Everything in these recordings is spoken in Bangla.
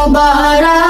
মুবারক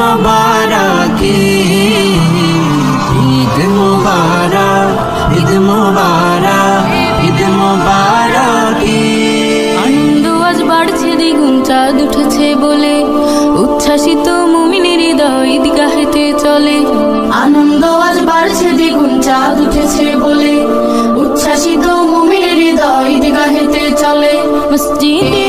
মুবারক ঈদ মুবারক ঈদ মুবারক ঈদ মুবারক। আনন্দ আজ বাড়ছে দ্বিগুণ চাঁদ উঠেছে বলে। উচ্ছ্বাসিত মুমিনের হৃদয় ঈদগাহেতে চলে। আনন্দ আজ বাড়ছে দ্বিগুণ চাঁদ উঠেছে বলে। উচ্ছ্বাসিত মুমিনের হৃদয় ঈদগাহেতে চলে। মসজিদে